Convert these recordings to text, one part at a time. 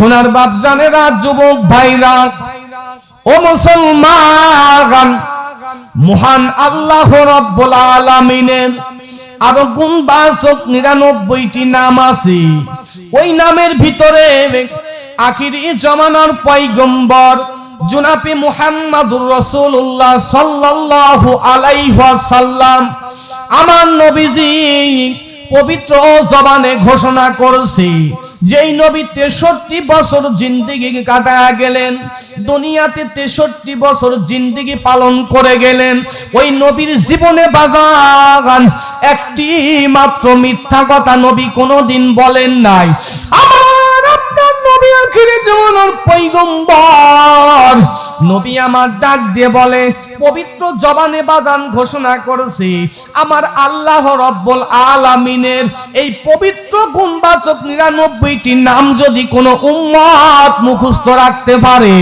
সোনার বাপ জানেরা যুবক ভাইরা। ও মুসলমান, মহান আল্লাহ রব্বুল আলামিনের আরও গুণবাচক নিরানব্বইটি নাম আছে। ওই নামের ভিতরে আখিরি জমানার পয়গম্বর জুনাপি মুহাম্মাদুর রাসূলুল্লাহ সাল্লাল্লাহু আলাইহি ওয়াসাল্লাম। আমার নবীজি পবিত্র জবানে ঘোষণা করছি, যেই নবী তেষট্টি বছর জিন্দিগি কাটা গেলেন, দুনিয়াতে তেষট্টি বছর জিন্দিগি পালন করে গেলেন, ওই নবীর জীবনে বাজান একটি মাত্র মিথ্যা কথা নবী কোনোদিন বলেন নাই। আমার নবী আখিরে জীবনের পৈগম্বর নবী আমার ডাক দিয়ে বলে, পবিত্র জবানে বাজান ঘোষণা করেছে, আমার আল্লাহ আলামিনের এই পবিত্র নিরানব্বইটি নাম যদি কোনো উম্মত মুখস্থ রাখতে পারে,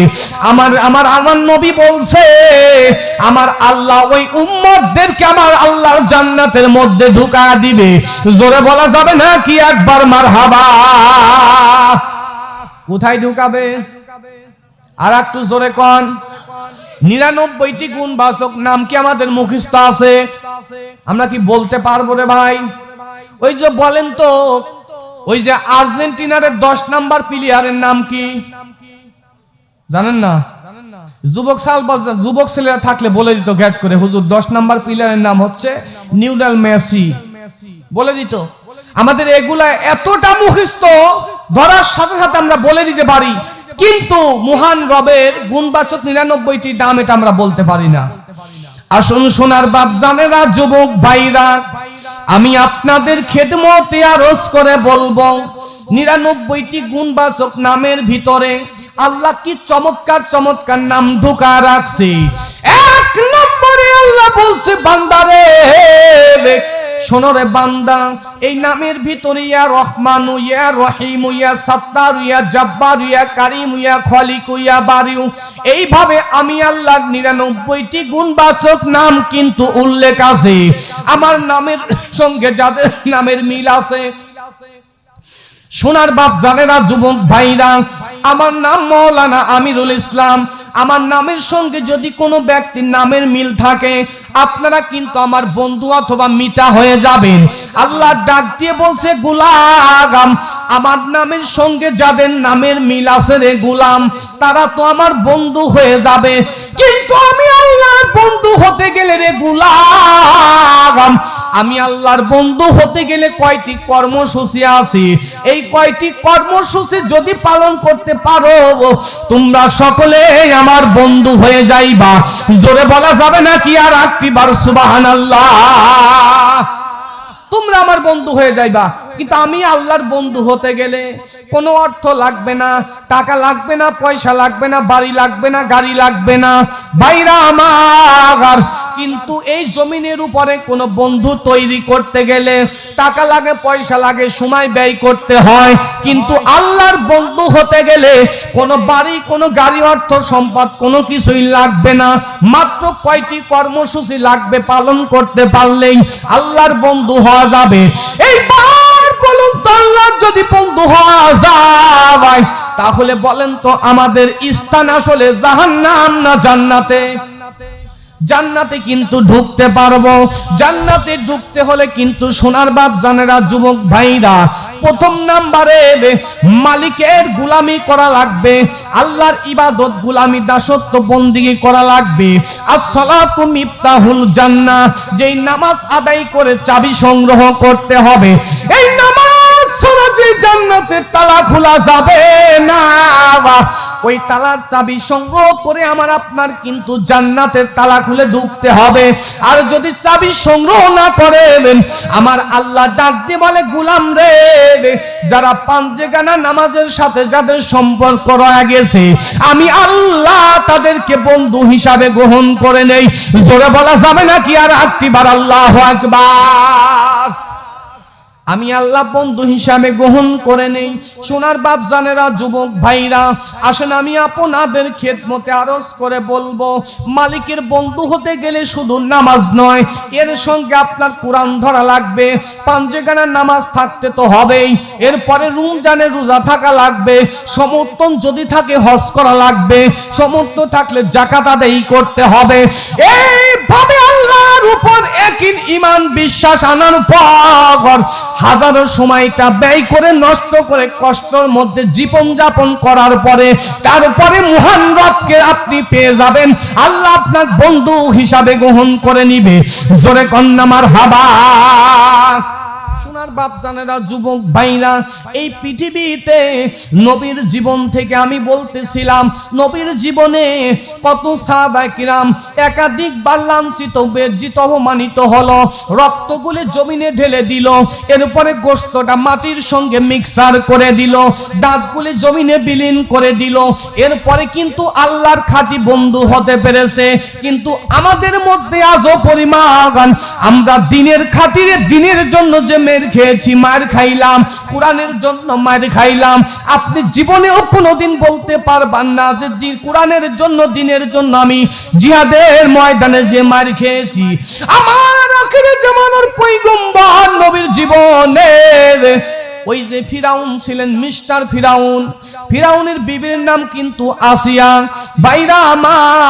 আমার আমার আমার নবী বলছে, আমার আল্লাহ ওই উম্মতদেরকে আমার আল্লাহর জান্নাতের মধ্যে ঢুকা দিবে। জোরে বলা যাবে না কি একবার মার হাবা কোথায় ঢুকাবে? আর একটু জোরে কন। নিরানব্বইটি গুণ বাচক নাম কি আমাদের মুখস্থ আছে? আমরা কি বলতে পারব রে ভাই? ওই যে বলেন তো, ওই যে আর্জেন্টিনার দশ নাম্বার প্লেয়ারের নাম কি? জানেন না? যুবক সাল যুবক ছেলেরা থাকলে বলে দিত গ্যাট করে, হুজুর, দশ নাম্বার প্লেয়ারের নাম হচ্ছে নিউডাল মেসি। বলে দিত। আমাদের এগুলা এতটা মুখস্থ ধরার সাথে সাথে আমরা বলে দিতে পারি, কিন্তু মহান রবের গুণবাচক নিরানব্বইটি নাম এটা আমরা বলতে পারি না। আসুন সোনার বাপ জানেরা, যুবক ভাইরা, আমি আপনাদের খেদমতে আরজ করে বলব, নিরানব্বইটি গুণবাচক নামের ভিতরে আল্লাহ কি চমৎকার চমৎকার নাম ঢুকা রাখছে? এক নম্বরে আল্লাহ বলছে, বান্দারে শোনরে বান্দা, এই নামের ভিতরে ইয়া রহমান, ইয়া রহিম, ইয়া সত্তার, ইয়া জব্বার, ইয়া কারিম, ইয়া খলিক, ইয়া বারিউ। এইভাবে আমি আল্লাহর নিরানব্বইটি গুণবাচক নাম কিন্তু উল্লেখ আছে। আমার নামের সঙ্গে যাদের নামের মিল আছে, সোনার বাপ জানেরা, যুবক ভাইরা, আমার নাম মৌলানা আমিরুল ইসলাম। আমার নামের সঙ্গে যদি কোনো ব্যক্তির নামের মিল থাকে আপনারা কিন্তু আমার বন্ধু অথবা মিতা হয়ে যাবেন। আল্লাহ ডাক দিয়ে বলছে গুলাম আমার নামের সঙ্গে যাদের নামের মিল আছে রে গুলাম, তারা তো আমার বন্ধু হয়ে যাবে। কিন্তু আমি আল্লাহর বন্ধু হতে গেলে রে গুলাম, আমি আল্লাহর বন্ধু হতে গেলে কয়টি কর্মসূচি আছে? এই কয়টি কর্মসূচি যদি পালন করতে পারো, তোমরা সকলে আমার বন্ধু হয়ে যাইবা। জোরে বলা যাবে না কি আর আত্মিবার সুবাহান আল্লাহ তোমরা আমার বন্ধু হয়ে যাইবা। কিন্তু আমি আল্লাহর বন্ধু হতে গেলে কোনো অর্থ লাগবে না, টাকা লাগবে না, পয়সা লাগবে না, বাড়ি লাগবে না, গাড়ি লাগবে না। বাইরা আমার, কিন্তু এই জমিনের উপরে কোনো বন্ধু তৈরি করতে গেলে টাকা লাগে, পয়সা লাগে, সময় ব্যয় করতে হয়। কিন্তু আল্লাহর বন্ধু হতে গেলে কোনো বাড়ি, কোনো গাড়ি, অর্থ সম্পদ কোনো কিছুই লাগবে না। মাত্র কয়টি কর্মসূচি লাগবে পালন করতে পারলেই আল্লাহর বন্ধু হওয়া যাবে। এইবার যদি বন্ধু হওয়া যায় তাহলে বলেন তো আমাদের স্থান আসলে জাহান্নাম না জান্নাতে? জান্নাতে কিন্তু ঢুকতে পারব। জান্নাতে ঢুকতে হলে কিন্তু সোনার বাপ জানেরা, যুবক ভাইরা, প্রথম নাম্বারে মালিকের গুলামি করা লাগবে, আল্লাহর ইবাদত গুলামি দাসত্ব বন্দিগি করা লাগবে। আর সলাতু মিফতাহুল জান্নাহ যেই নামাজ আদায় করে চাবি সংগ্রহ করতে হবে। এই নামাজ ছাড়া যে জান্নাতের তালা খোলা যাবে না। ওই তালার চাবি সংগ্রহ করে আমার আপনার কিন্তু জান্নাতের তালা খুলে ঢুকতে হবে। আর যদি চাবি সংগ্রহ না করেন আমার আল্লাহ ডাক দিয়ে বলে, গুলাম রে, যারা পাঞ্জেগানা নামাজের সাথে যাদের সম্পর্ক রয়ে গেছে, আমি আল্লাহ তাদেরকে বন্ধু হিসাবে গ্রহণ করে নেই। জোরে বলা যাবে না কি আর আত্মীবার আল্লাহ আকবার। আমি আল্লাহ বন্ধু হিসাবে গ্রহণ করে নেই। সোনার বাপ জানেরা যুবক ভাইরা, আসেন আমি আপনাদের খেদমতে আরজ করে বলব, মালিকের বন্ধু হতে গেলে শুধু নামাজ নয়, এর সঙ্গে আপনার কোরআন ধরা লাগবে পাঞ্জেগানার নামাজ থাকতে তো হবেই, এরপরে রমজানে রোজা থাকা লাগবে, সমর্থন যদি থাকে হজ করা লাগবে, সমর্থ থাকলে জাকাত আদায় করতে হবে। এইভাবে আল্লাহর উপর ইমান বিশ্বাস আনার পর হাজারো সময়টা ব্যয় করে নষ্ট করে কষ্টর মধ্যে জীবন যাপন করার পরে তারপরে মহান রবকে আপনি পেয়ে যাবেন। আল্লাহ আপনার বন্ধু হিসাবে গ্রহণ করে নিবে। জোরে কন্যামার হাবা সোনার বাপ জানেরা যুবক ভাইরা, এই পৃথিবীতে নবীর জীবন থেকে আমি বলতেছিলাম, নবীর জীবনে কত সাহাবাকিরাম একাধিক বার লাঞ্ছিত বেজ্জিত, অপমানিত হলো, রক্তগুলি জমিনে ঢেলে দিল, এরপরে গোস্তটা মাটির সঙ্গে মিক্সার করে দিল, দাঁতগুলি জমিনে বিলীন করে দিল, এরপরে কিন্তু আল্লাহর খাঁটি বন্ধু হতে পেরেছে, কিন্তু আমাদের মধ্যে আজও পরিমাণ, আমরা দিনের খাতিরে দিনের জন্য যে মেয়ের খেয়েছি, মার খাইলাম, কোরআনের জন্য মার খাইলাম। আপনি জীবনেও কোনোদিন বলতে পারবেন না যে কোরআনের জন্য, দিনের জন্য আমি জিহাদের ময়দানে যে মার খেয়েছি। আমার আখেরে জামানার পৈগম্বর নবীর জীবনের ওই যে ফিরাউন ছিলেন, মিস্টার ফিরাউন। ফিরাউনের বিবির নাম কিন্তু আসিয়া, বাইরা আমার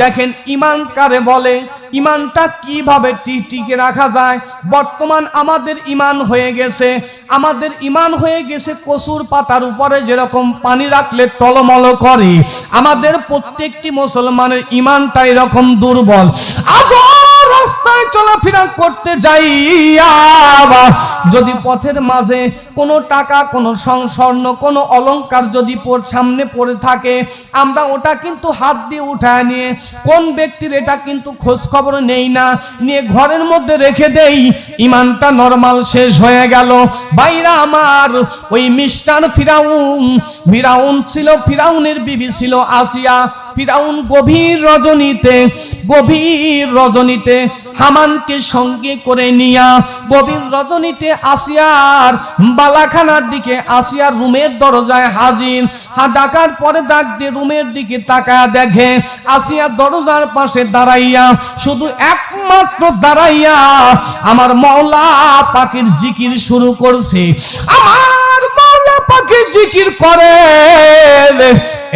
দেখেন ইমান কারে বলে, ইমানটা কীভাবে টিকে রাখা যায়? বর্তমান আমাদের ইমান হয়ে গেছে, আমাদের ইমান হয়ে গেছে কসুর পাতার উপরে যেরকম পানি রাখলে টলমল করে। আমাদের প্রত্যেকটি মুসলমানের ইমানটা এরকম দুর্বল। আজও রাস্তায় চলাফেরা করতে যাইয়া যদি পথের মাঝে কোনো টাকা, কোনো সং- স্বর্ণ, কোনো অলংকার যদি সামনে পড়ে থাকে, আমরা ওটা কিন্তু হাত দিয়ে উঠায় নিয়ে, কোন ব্যক্তির এটা কিন্তু খোঁজ খবর নেই না, নিয়ে ঘরের মধ্যে রেখে দেই, ইমানটা নরমাল শেষ হয়ে গেল। বাইরা আমার, ওই মিস্টার ফিরাউন ফিরাউন ছিল, ফিরাউনের বিবি ছিল আসিয়া, ফিরাউন গভীর রজনীতে গভীর রজনীতে হামানকে সঙ্গে করে নিয়া রজনীতে আসিয়ার বালাখানার দিকে আসিয়ার রুমের দরজায় হাজির। ডাকার পরে ডাক দিয়ে রুমের দিকে তাকায়া দেখে আসিয়া দরজার পাশে দাঁড়াইয়া শুধু একমাত্র দাঁড়াইয়া আমার মৌলা পাখির জিকির শুরু করছে। আমার পাখির জিকির করে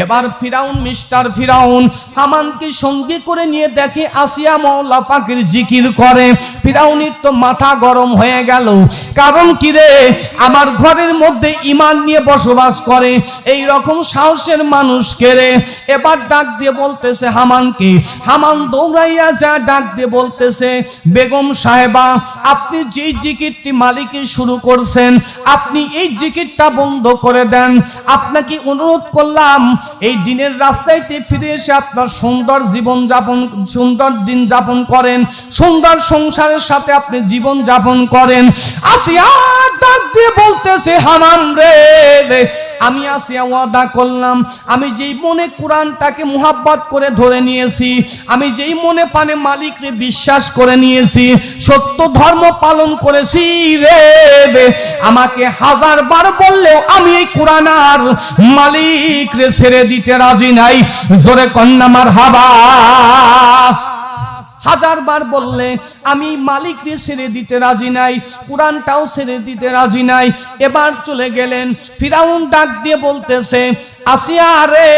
এবার ফিরাউন, মিস্টার ফিরাউন, হামানকে সঙ্গী করে নিয়ে দেখে আসিয়া মৌলা পাখির জিকির করে। ফিরাউনির তো মাথা গরম হয়ে গেল। কারণ কি রে? আমার ঘরের মধ্যে ইমান নিয়ে বসবাস করে। এই রকম সাহসের মানুষকে রে? এবার ডাক দিয়ে বলতেছে হামানকে। হামান দৌড়াইয়া যা ডাক দিয়ে বলতেছে, বেগম সাহেবা, আপনি যেই জিকিরটি মালিকে শুরু করছেন, আপনি এই জিকিরটা বন্ধ করে দেন। আপনাকে অনুরোধ করলাম, এই দিনের রাস্তাইতে ফিরে এসে আপনার সুন্দর জীবন যাপন, সুন্দর দিন যাপন করেন, সুন্দর সংসারের সাথে আপনি জীবন যাপন করেন। বলতেছে হামাম রে। আমি আসিয়া ওয়াদা করলাম, আমি যেই মনে কোরআনটাকে মুহাব্বত করে ধরে নিয়েছি, আমি যেই মনে পানে মালিককে বিশ্বাস করে নিয়েছি, সত্য ধর্ম পালন করেছি রে। আমাকে হাজার বার বললেও আমি এই মালিক রে ছেড়ে দিতে রাজি নাই। জোরে হাবা হাজার বার বললে, আমি মালিককে ছেড়ে দিতে রাজি নাই, কোরআনটাও ছেড়ে দিতে রাজি নাই। এবার চলে গেলেন, ফিরাউন ডাক দিয়ে বলতেছে, আসিয়া রে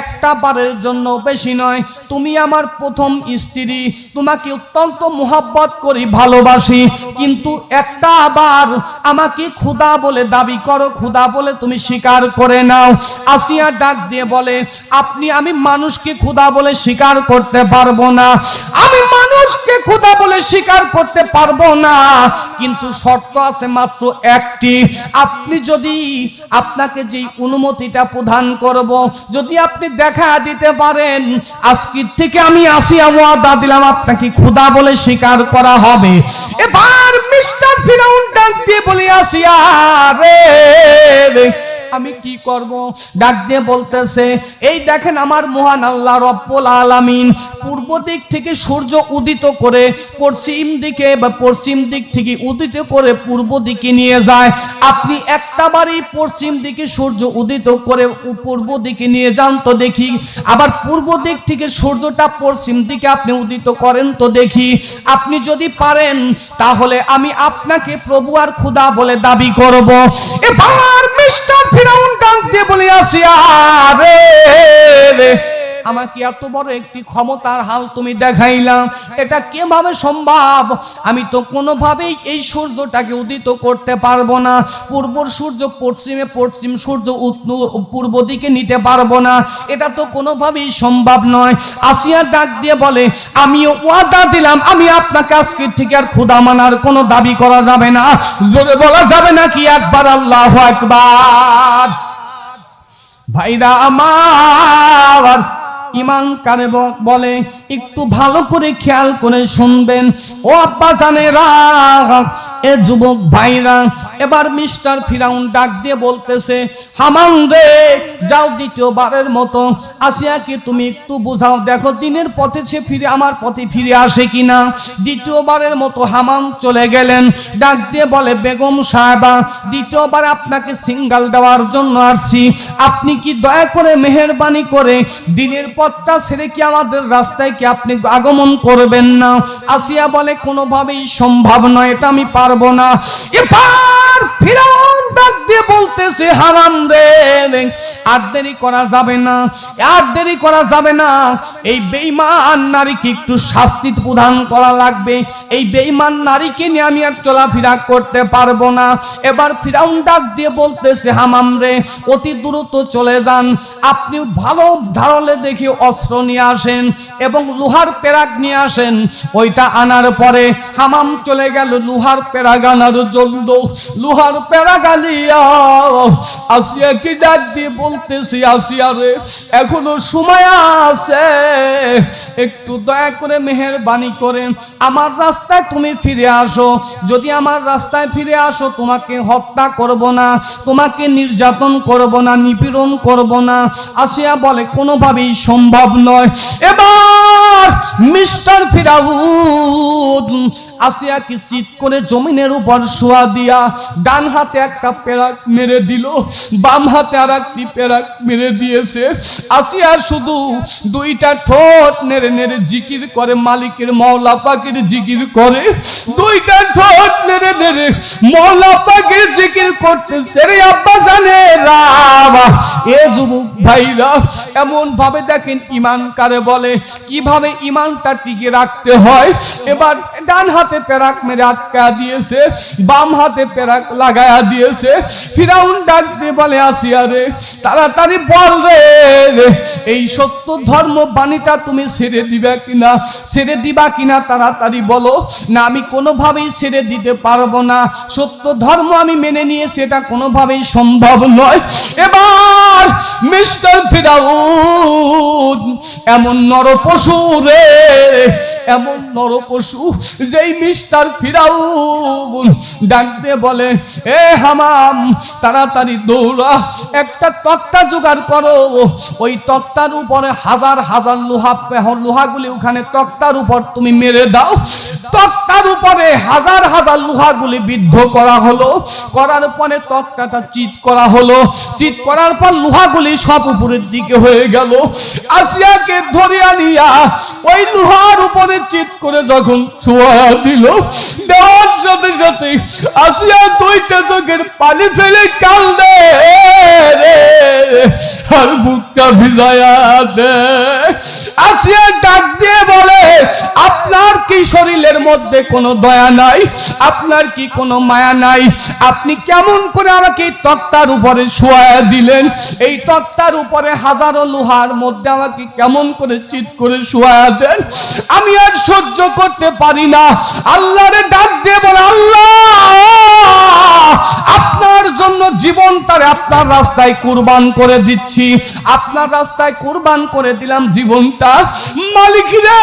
একটা বারের জন্য বেশি নয়। তুমি আমার প্রথম স্ত্রী, তোমাকে অত্যন্ত মোহাব্বত করি, ভালোবাসি। কিন্তু একটা আবার আমাকে ক্ষুদা বলে দাবি করো ক্ষুদা বলে তুমি স্বীকার করে নাও। আসিয়া ডাক দিয়ে বলে, আপনি, আমি মানুষকে ক্ষুদা বলে স্বীকার করতে পারব না। আমি মানুষকে ক্ষুদা বলে স্বীকার করতে পারব না। কিন্তু শর্ত আছে মাত্র একটি। আপনি যদি আপনাকে যেই অনুমতিটা প্রদান করব, যদি আপনি দেখা দিতে পারেন। আজকের থেকে আমি আসিয়া ওয়াদা দিলাম, আপনাকে খুদা বলে স্বীকার করা হবে। এবার মিস্টার ফিরাউন ডাক দিয়ে বলি, আসিয়া রে। আমি কি করব? ডাক দিয়ে বলতেছে, এই দেখেন আমার মহান আল্লাহ রব্বুল আলামিন, পূর্ব দিক থেকে সূর্য উদিত করে পশ্চিম দিকে বা পশ্চিম দিক থেকে উদিত করে পূর্ব দিকে নিয়ে যায়। আপনি একটা বারই পশ্চিম দিকে সূর্য উদিত করে পূর্ব দিকে নিয়ে যান তো দেখি। আবার পূর্ব দিক থেকে সূর্যটা পশ্চিম দিকে আপনি উদিত করেন তো দেখি। আপনি যদি পারেন, তাহলে আমি আপনাকে প্রভু আর খুদা বলে দাবি করব। এবার মিস্টার ফিরাউন ডাক বলিয়াছি বলে আসিয়া রে রে। আমাকে এত বড় একটি ক্ষমতার হাল তুমি দেখাইলাম এটা কীভাবে সম্ভব? আমি তো কোনোভাবেই এই সূর্যটাকে উদিত করতে পারব না পূর্ব সূর্য পশ্চিমে পশ্চিম সূর্য পূর্ব দিকে নিতে পারব না, এটা তো কোনোভাবেই সম্ভব নয়। আসিয়া ডাক দিয়ে বলে, আমিও ওয়াদা দিলাম, আমি আপনাকে আজকে থেকে আর ক্ষুদা মানার কোনো দাবি করা যাবে না। জোরে বলা যাবে না কি একবার আল্লাহ একবার ভাইরা আমার ইমান কারে বলে একটু ভালো করে খেয়াল করে শুনবেন। ও আব্বা জানেরা এ যুবক ভাইরা, এবার মিস্টার ফিরাউন ডাক দিয়ে বলতেছে হামান রে, যাও দ্বিতীয়বারের মতো। আসিয়া কি তুমি একটু বুঝাও, দেখো দিনের পথে সে ফিরে, আমার পথে ফিরে আসে কিনা? দ্বিতীয়বারের মতো হামান চলে গেলেন। ডাক দিয়ে বলে, বেগম সাহেবা, দ্বিতীয়বার আপনাকে সিঙ্গাল দেওয়ার জন্য আসছি। আপনি কি দয়া করে মেহেরবানি করে দিনের পথটা ছেড়ে কি আমাদের রাস্তায় কি আপনি আগমন করবেন না? আসিয়া বলে, কোনোভাবেই সম্ভব নয়, এটা আমি পারব না। এবার ফিরাউন ডাক দিয়ে বলতেছে, হারাম রে আর দেরি করা যাবে না, আর দেরি করা যাবে না। এই বেঈমান নারীকে একটু শাস্তি প্রদান করা লাগবে। এই বেঈমান নারীকে নিয়ে আমি আর চলাফেরা করতে পারব না। এবার ফিরাউন ডাক দিয়ে বলতেছে, হামাম রে, অতি দ্রুত চলে যান। আপনি ভালো ধারলে দেখে অস্ত্র নিয়ে আসেন এবং লোহার পেরাক নিয়ে আসেন। ওইটা আনার পরে হামাম চলে গেল লোহার পেরাক আনার জন্য। লোহার পেরাক আসিয়া ডাক দিয়ে বলতেছি, আসিয়া রে, এখনও সময় আছে, একটু দয়া করে আমার রাস্তায় তুমি ফিরে আসো, যদি আমার রাস্তায় ফিরে আসো, তোমাকে হত্যা করব না, তোমাকে নির্যাতন করব না, নিপীড়ন করব না। আসিয়া বলে, কোনোভাবেই সম্ভব নয়। এবার মিস্টার ফিরাউদ আসিয়া কি চিৎ করে জমিনের উপর শোয়া দিয়া, ডান হাতে একটা পেরাক মেরে দিল, বাম হাতে আর একটি পেরাক মেরে দিয়েছে। আসিয়া শুধু দুইটা ঠোঁট নেড়ে নেড়ে জিকির করে, মালিকের মৌলা পাকের জিকির করে। দুইটা ঠোঁট নেড়ে নেড়ে মৌলা পাকের জিকির করতে সেরে আব্বা জানে রাম এ যুবক ভাইরা এমন ভাবে দেখেন ইমান কারে বলে, কীভাবে ইমানটা টিকে রাখতে হয়। এবার ডান হাতে পেরাক মেরে আটকা দিয়েছে, বাম হাতে পেরাক লাগায়া দিয়েছে। ফিরাউন ডাক দিয়ে বলে, আসিয়া রে, তাড়াতাড়ি বল রে। এই সত্য ধর্ম বাণীটা তুমি ছেড়ে দিবে কিনা? ছেড়ে দিবা কিনা তাড়াতাড়ি বলো। না, আমি কোনোভাবেই ছেড়ে দিতে পারব না। সত্য ধর্ম আমি মেনে নিয়ে সেটা কোনোভাবেই সম্ভব নয়। এবার মিস্টার ফিরাউন, এমন নরপশু রে, এমন নরপশু, যেই মিস্টার ফিরাউন ডাকতে বলে, এ হামাম তাড়াতাড়ি দৌড়া, একটা তক্তা জোগাড় করো। ওই তক্তার উপরে হাজার হাজার লোহা লোহাগুলি ওখানে তক্তার উপর তুমি মেরে দাও। তক্তার উপরে হাজার হাজার লোহাগুলি বিদ্ধ করা হলো। করার পরে তক্তাটা চিত করা হলো। চিত করার পর লোহাগুলি সব উপরের দিকে হয়ে গেল। আসিয়াকে ধরে আনিয়া ওই লোহার উপরে চিত করে যখন ছোঁয়া দিল, দেওয়ার সাথে সাথে আসিয়া দুইটা চোখের পানি ফেলে কান্দে রে আর বুকটা ভিজায়া দে। আসিয়া ডাক দিয়ে বলে, আপনার কি শরীরের মধ্যে কোনো দয়া নাই? আপনার কি কোনো মায়া নাই? আপনি কেমন করে আমাকে এই তক্তার উপরে শোয়া দিলেন? এই তক্তার উপরে হাজারো লোহার মধ্যে আমাকে কেমন করে চিত করে শোয়া দেন? আমি আর সহ্য করতে পারি না। আল্লাহরে ডাক দিয়ে বলে আল্লাহ জন্য জীবনটারে আপনার রাস্তায় কুরবান করে দিচ্ছি। আপনার রাস্তায় কুরবান করে দিলাম জীবনটা। মালিক রে,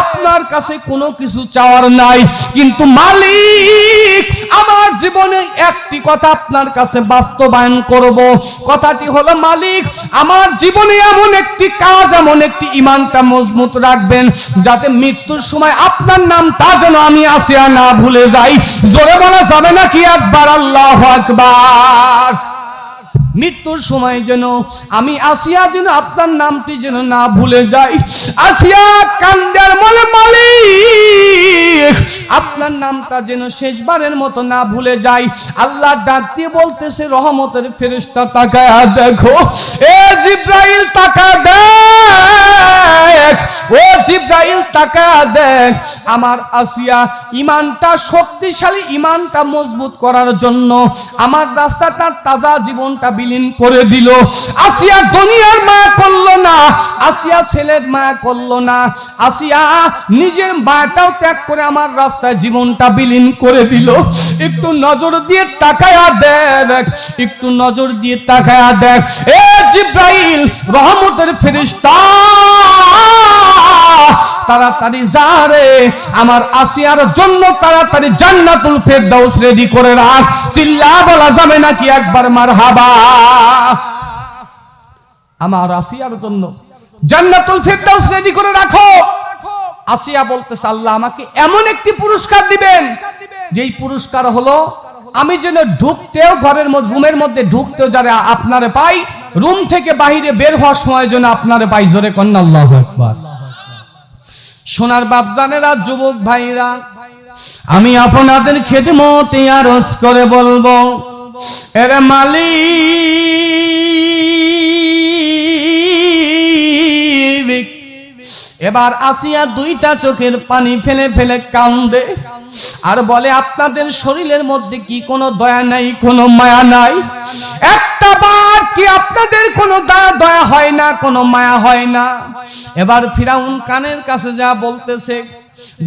আপনার কাছে কোনো কিছু চাওয়ার নাই। কিন্তু মালিক, আমার জীবনে একটি কথা আপনার কাছে বাস্তবায়ন করব। কথাটি হলো, মালিক, আমার জীবনে এমন একটি কাজ, এমন একটি ইমানটা মজবুত রাখবেন, যাতে মৃত্যুর সময় আপনার নাম তা যেন আমি আসিয়া না ভুলে যাই। জোরে বলা যাবে নাকি একবার আল্লাহ? আকবার। মৃত্যুর সময় যেন আমি আসিয়া যেন আপনার নামটি যেন না ভুলে যাই। আসিয়া কান্দার মনে মালিক, আপনার নামটা যেন শেষবারের মতো না ভুলে যাই। আল্লাহ ডাক দিয়ে বলতেছে, রহমতের ফেরেশতা তাকায় দেখো। এ জিব্রাইল তাকা দেখ। ও জিব্রাইল তাকা দেখ। আমার আসিয়া ইমানটা, শক্তিশালী ইমানটা মজবুত করার জন্য আমার রাস্তা তার তাজা জীবনটা বিলীন করে দিল। আসিয়া দুনিয়ার মায়া করল না, আসিয়া ছেলের মায়া করল না, আসিয়া নিজের মায়াটাও ত্যাগ করে আমার রাস্তায় জীবনটা বিলীন করে দিল। একটু নজর দিয়ে তাকায়া দেখ, একটু নজর দিয়ে তাকায়া দেখ। এ জিব্রাইল, রহমতের ফেরেশতা! তাড়াতাড়ি যা রে। আমার আসিয়ার জন্য তাড়াতাড়ি জান্নাতুল ফেরদাউস রেডি করে রাখ। চিল্লা বলা যাবে নাকি একবার মারহাবা। আমার আসিয়ার জন্য জান্নাতুল ফেরদাউস রেডি করে রাখো। আসিয়া বলতেছে, আল্লাহ আমাকে এমন একটি পুরস্কার দিবেন, যেই পুরস্কার হলো, আমি যেন ঢুকতেও ঘরের রুমের মধ্যে ঢুকতেও যারা আপনারে পাই, রুম থেকে বাহিরে বের হওয়ার সময় যেন আপনারে পাই। জোরে কন্যা, আল্লাহ একবার সোনার বাপ জানেরা যুবক ভাইরা। আমি আপনাদের খেদমতে আরজ করে বলব এরে মালিক এবার আসিয়া দুইটা চোখের পানি ফেলে ফেলে কান্দে। আর বলে, আপনাদের শরীরের মধ্যে কি কোনো দয়া নাই, কোনো মায়া নাই? একটা বার কি আপনাদের কোনো দয়া দয়া হয় না, কোনো মায়া হয় না? এবার ফিরাউন কানের কাছে যা বলতেছে,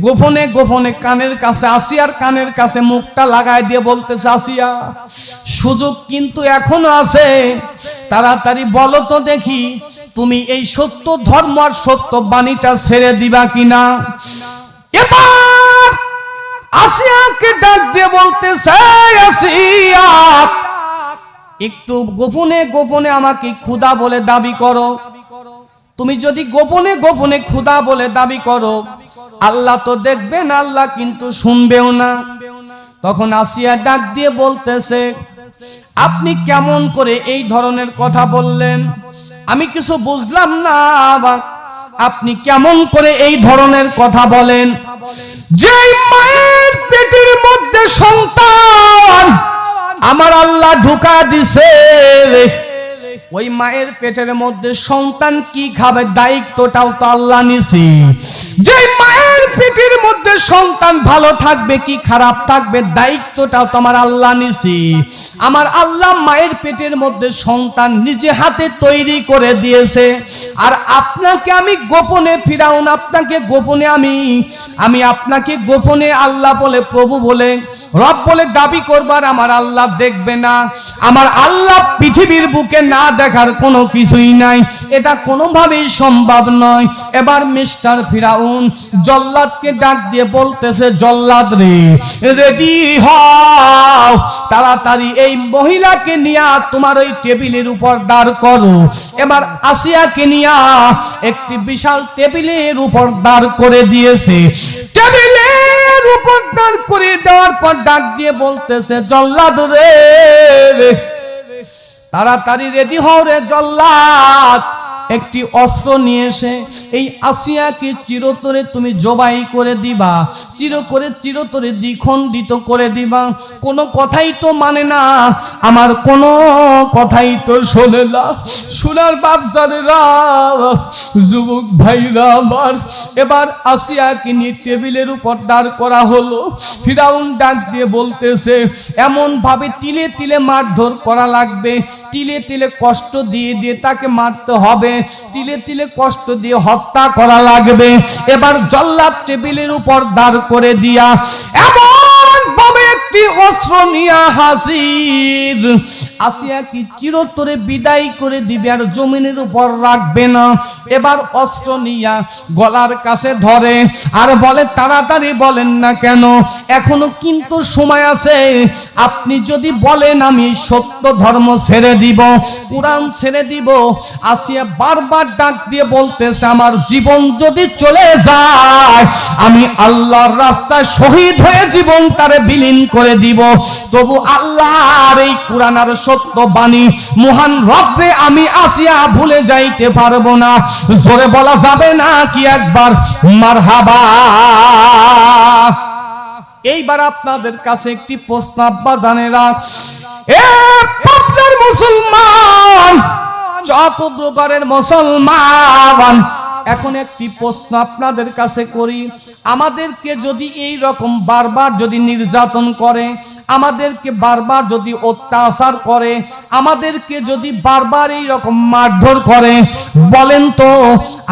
গোপনে গোপনে কানের কাছে আসিয়ার কানের কাছে মুখটা লাগায় দিয়ে বলতেছে, আসিয়া, সুযোগ কিন্তু এখনও আছে, তাড়াতাড়ি বলো তো দেখি তুমি এই সত্য ধর্ম আর সত্য বাণীটা ছেড়ে দিবা কিনা? এবার আসিয়াকে ডাক দিয়ে আসিয়া, একটু গোপনে গোপনে আমাকে ক্ষুদা বলে দাবি করো। তুমি যদি গোপনে গোপনে ক্ষুদা বলে দাবি করো, আল্লাহ তো দেখবেন আল্লাহ কিন্তু শুনবেও না। তখন আসিয়া ডাক দিয়ে বলতেছে, আপনি কেমন করে এই ধরনের কথা বললেন? আমি কিছু বুঝলাম না আপনি কেমন করে এই ধরনের কথা বলেন? যে মায়ের পেটের মধ্যে সন্তান আমার আল্লাহ ঢুকা দিছে। ওই মায়ের পেটের মধ্যে সন্তান কি খাবে? দায়িত্বটাও তো আল্লাহ নিছি। যে মায়ের পেটের মধ্যে সন্তান ভালো থাকবে কি খারাপ থাকবে? দায়িত্বটাও তো আমার আল্লাহ নিছি। আমার আল্লাহ মায়ের পেটের মধ্যে সন্তান নিজে হাতে তৈরি করে দিয়েছে। আর আপনাকে আমি গোপনে ফিরাউন, আপনাকে গোপনে আমি আমি আপনাকে গোপনে আল্লাহ বলে, প্রভু বলে, রব বলে দাবি করবার আমার আল্লাহ দেখবে না। আমার আল্লাহ পৃথিবীর বুকে না দেখার কোনো কিছুই নাই। এটা কোনোভাবেই সম্ভব নয়। এবার মিস্টার ফিরাউন, জল্লাদকে ডাক দিয়ে বলতেছে, জল্লাদ রে রেডি হও। তাড়াতাড়ি এই মহিলাকে নিয়ে তোমার ওই টেবিলের উপর দাঁড় করো। এবার আসিয়াকে নিয়ে একটি বিশাল টেবিলের উপর দাঁড় করে দিয়েছে। টেবিলের উপর দাঁড় করে দেওয়ার পর ডাক দিয়ে বলতেছে, জল্লাদ রে, তাড়াতাড়ি রেডি হও রে, জল্লাদ। একটি অস্ত্র নিয়ে এসে এই আসিয়াকে চিরতরে তুমি জবাই করে দিবা চির করে চিরতরে দ্বিখণ্ডিত করে দিবা। কোনো কথাই তো মানে না, আমার কোনো কথাই তো শোনে না। শোনার বাপজানেরা, যুবক ভাইরা আমার, এবার আসিয়াকে নিয়ে টেবিলের উপর দাঁড় করা হলো। ফিরাউন ডাক দিয়ে বলতেছে এমন ভাবে তিলে তিলে মারধর করা লাগবে, তিলে তিলে কষ্ট দিয়ে দিয়ে তাকে মারতে হবে। তিলে তিলে কষ্ট দিয়ে হত্যা করা লাগবে। এবার জল্লাদ টেবিলের উপর দাঁড় করে দিয়া, এমন একটু অস্ত্র নিয়ে হাজির। আসিয়া কি চিরতরে বিদায় করে দিবে আর জমিনের উপর রাখবে না? এবার অস্ত্র নিয়া গলার কাছে ধরে আর বলে, তাড়াতাড়ি বলেন না কেন? এখনও কিন্তু সময় আছে। আপনি যদি বলেন, আমি সত্য ধর্ম ছেড়ে দিব, কোরআন ছেড়ে দিব। আসিয়া বারবার ডাক দিয়ে বলতেছে, আমার জীবন যদি চলে যায়, আমি আল্লাহর রাস্তায় শহীদ হয়ে জীবন তারে বিলীন করে দিব। তবু আল্লাহর এই কোরআন আর সত্য বাণী মহান রব্বে আমি আসিয়া ভুলে যাইতে পারব না। জোরে বলা যাবে না কি একবার? মারহাবা। এইবার আপনাদের কাছে একটি প্রস্তাব বা জানেরা, এ পাবনার মুসলমান চট্টগ্রামের মুসলমান এখন একটি প্রশ্ন আপনাদের কাছে করি। আমাদেরকে যদি এই রকম বারবার যদি নির্যাতন করে, আমাদেরকে বারবার যদি অত্যাচার করে, আমাদেরকে যদি বারবার এই রকম মারধর করে, বলেন তো,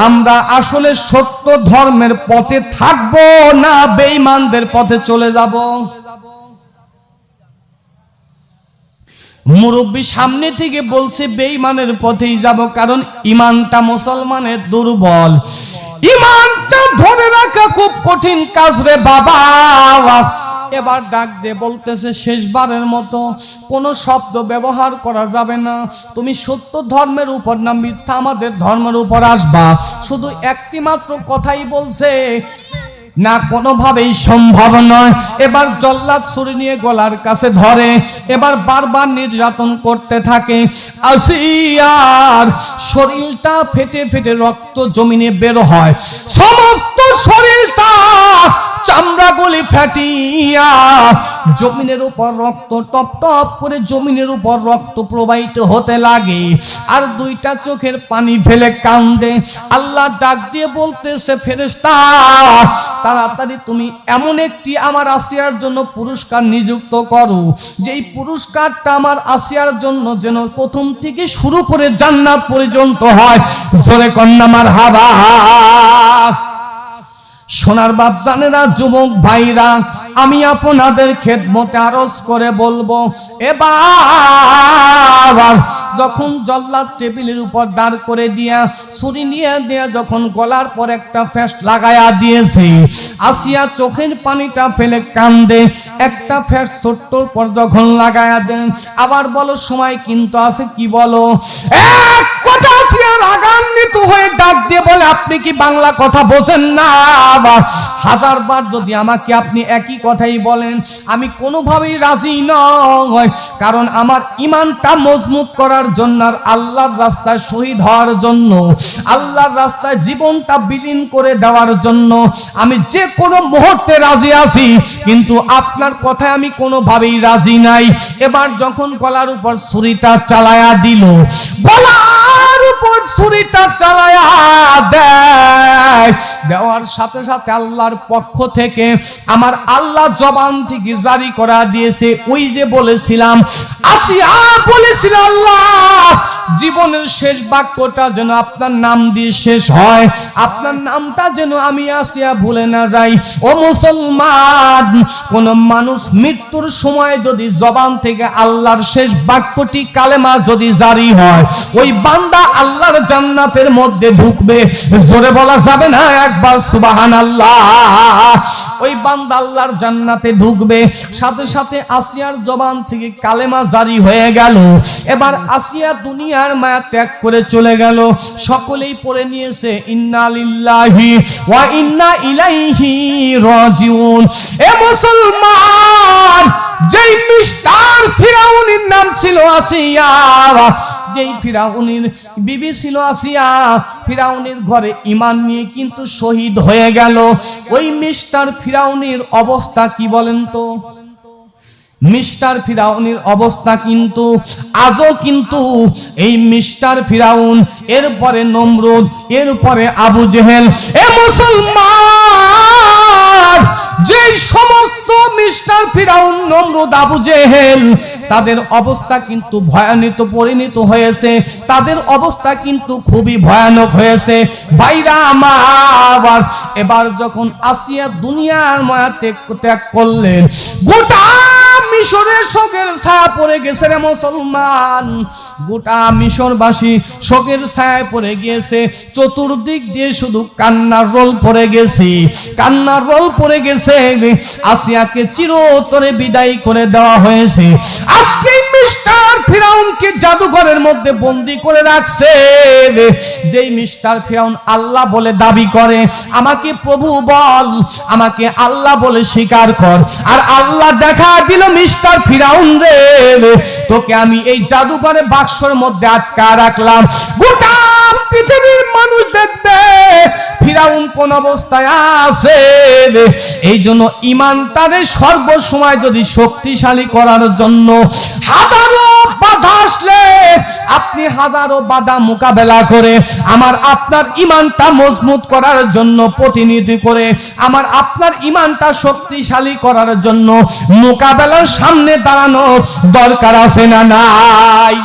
আমরা আসলে সত্য ধর্মের পথে থাকব না বেঈমানদের পথে চলে যাব? মুরব্বী সামনে থেকে বলছে, বেঈমানের পথেই যাব, কারণ ইমানটা মুসলমানের দুর্বল। ইমানটা ধরে রাখা খুব কঠিন কাজ রে বাবা। এবার ডাক দিয়ে বলতেছে, শেষবারের মতো কোনো শব্দ ব্যবহার করা যাবে না। তুমি সত্য ধর্মের উপর না, মিথ্যা আমাদের ধর্মের উপর আসবা। শুধু একটি মাত্র কথাই বলছে না, কোনোভাবেই সম্ভব নয়। এবার জল্লাদ ছুরি নিয়ে গলার কাছে ধরে, এবার বারবার নির্যাতন করতে থাকে। আসিয়ার শরীরটা ফেটে ফেটে রক্ত জমিনে বের হয়। সমস্ত শরীরটা চামড়াগুলি ফাটিয়া জমিনের উপর রক্ত টপ টপ করে জমিনের উপর রক্ত প্রবাহিত হতে লাগে। আর দুইটা চোখের পানি ফেলে কান্দে। আল্লাহ ডাক দিয়ে বলতেছে ফেরেস্তা তাড়াতাড়ি তুমি এমন একটি আমার আসিয়ার জন্য পুরস্কার নিযুক্ত করো, যেই পুরস্কারটা আমার আসিয়ার জন্য যেন প্রথম থেকে শুরু করে জান্নাত পর্যন্ত হয়। জোরে কন্যামার হাবা সোনার বাপ জানে না যুবক ভাইরা আমি আপনাদের খেদমতে আরজ করে বলব এবার যখন জল্লাদ টেবিলের উপর দাঁড় করে দিয়া ছুরি নিয়ে দিয়া যখন গলার পর একটা ফ্যাস লাগায়া দিয়েছে, আসিয়া চোখের পানিটা ফেলে কান্দে। একটা ফ্যাস ছোট্টর পর যখন লাগায়া দেন, আবার বলো, সময় কিন্তু আছে, কি বলো? এক কথা আসিয়া রাগান্বিত হয়ে ডাক দিয়ে বলে, আপনি কি বাংলা কথা বোঝেন না? হাজার বার যদি আমাকে আপনি একই কথাই বলেন, আমি কোনোভাবেই রাজি নয়, কারণ আমার ইমানটা মজবুত করার জন্য আর আল্লাহর রাস্তায় শহীদ হওয়ার জন্য, আল্লাহর রাস্তায় জীবনটা বিলীন করে দেওয়ার জন্য আমি যে কোনো মুহূর্তে রাজি আছি, কিন্তু আপনার কথায় আমি কোনোভাবেই রাজি নাই। এবার যখন গলার উপর ছুরিটা চালায়া দিল গলার উপর ছুরিটা চালায়া দেয়। দেওয়ার সাথে সাথে আল্লাহর পক্ষ থেকে আমার আল্লাহ জবান থেকে জারি করা দিয়েছে। ওই যে বলেছিলাম, আসিয়া বলেছিল আল্লাহ জীবনের শেষ বাক্যটা যেন আপনার নাম দিয়ে শেষ হয়। আপনার নামটা যেন আমি আসিয়া ভুলে না যাই। ও মুসলমান, কোন মানুষ মৃত্যুর সময় যদি জবান থেকে আল্লাহর শেষ বাক্যটি কালেমা যদি জারি হয়, ওই বান্দা আল্লাহর জান্নাতের মধ্যে ঢুকবে। জোরে বলা যাবে না একবার সুবাহান আল্লাহ ওই বান্দা আল্লাহর জান্নাতে ঢুকবে, সাথে সাথে আসিয়ার জবান থেকে কালেমা জারি হয়ে গেল। এবার আসিয়া দুনিয়ার মায়া ত্যাগ করে চলে গেল। সকলেই পড়ে নিয়েছে, ইন্না লিল্লাহি ওয়া ইন্না ইলাইহি রাজিউন। এ মুসলমান, যেই মিস্টার ফিরাউনের নাম ছিল আসিয়া, যেই ফিরাউনের বিবি ছিল আসিয়া, ফিরাউনের ঘরে ইমান নিয়ে কিন্তু শহীদ হয়ে গেল। ওই মিস্টার ফিরাউনের অবস্থা কি বলেন তো? মিস্টার ফিরাউনের অবস্থা কিন্তু, আজও কিন্তু এই মিস্টার ফিরাউন, এরপরে নমরুদ, এরপরে আবু জেহেল। এ মুসলমান যে সমস্ত মিস্টার ফিরাউন, নমরুদ, আবু জেহেল, তাদের অবস্থা কিন্তু ভয়ানিত, পরিণত হয়েছে। তাদের অবস্থা কিন্তু খুবই ভয়ানক হয়েছে। ভাইরা আমার, এবার যখন আসিয়া দুনিয়ার মায়া ত্যাগ করলেন, গোটা মিশরের শোকের ছায়া পড়ে গেছে রে মুসলমান। গোটা মিশরবাসী শোকের ছায়া পড়ে গিয়েছে। চতুর্দিক দিয়ে শুধু কান্নার রোল পড়ে গেছে। কান্নার রোল পড়ে গেছে। আসিয়াকে চিরতরে বিদায় করে দেওয়া হয়েছে। আজকে মিস্টার ফিরাউনকে জাদুঘরের মধ্যে বন্দি করে রাখছে যেই মিস্টার ফিরাউন আল্লাহ বলে দাবি করে, আমাকে প্রভু বল, আমাকে আল্লাহ বলে স্বীকার কর। আর আল্লাহ দেখা দিল মিস্টার ফিরাউন রে। তোকে আমি এই জাদুঘরে বাক্সর মধ্যে আটকা রাখলাম। গোটা পৃথিবীর মানুষ দেখবে, ফিরাউন কোন অবস্থায় আছে। এই জন্য ইমান তাদের সর্বসময় যদি শক্তিশালী করার জন্য হাজারো বাধা আসলে আপনি হাজারো বাধা মোকাবেলা করে আমার আপনার ইমানটা মজবুত করার জন্য প্রতিনিধি করে আমার আপনার ইমানটা শক্তিশালী করার জন্য মোকাবেলার সামনে দাঁড়ানো দরকার আছে না নাই?